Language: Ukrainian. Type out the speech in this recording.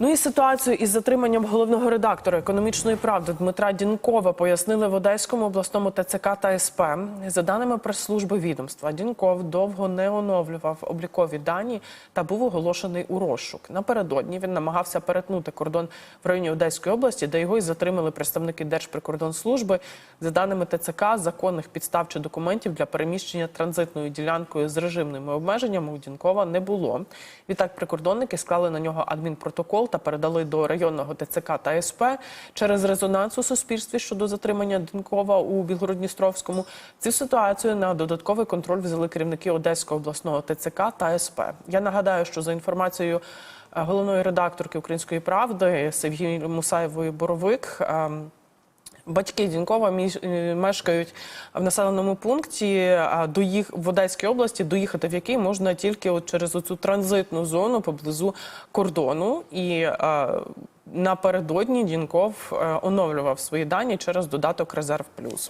Ну і ситуацію із затриманням головного редактора економічної правди Дмитра Дінкова пояснили в Одеському обласному ТЦК та СП. За даними прес-служби відомства, Дінков довго не оновлював облікові дані та був оголошений у розшук. Напередодні він намагався перетнути кордон в районі Одеської області, де його й затримали представники Держприкордонслужби. За даними ТЦК, законних підстав чи документів для переміщення транзитною ділянкою з режимними обмеженнями у Дінкова не було. Відтак прикордонники склали на нього адмінпротокол та передали до районного ТЦК та СП через резонанс у суспільстві щодо затримання Дінкова у Білгородністровському. Цю ситуацію на додатковий контроль взяли керівники Одеського обласного ТЦК та СП. Я нагадаю, що за інформацією е, головної редакторки Української правди Севгії Мусаєвої Боровик. Батьки Дінкова між- е, мешкають в населеному пункті а до їх в Одеській області, доїхати в який можна тільки от через оцю транзитну зону поблизу кордону. І А, напередодні Дінков е, оновлював свої дані через додаток Резерв Плюс.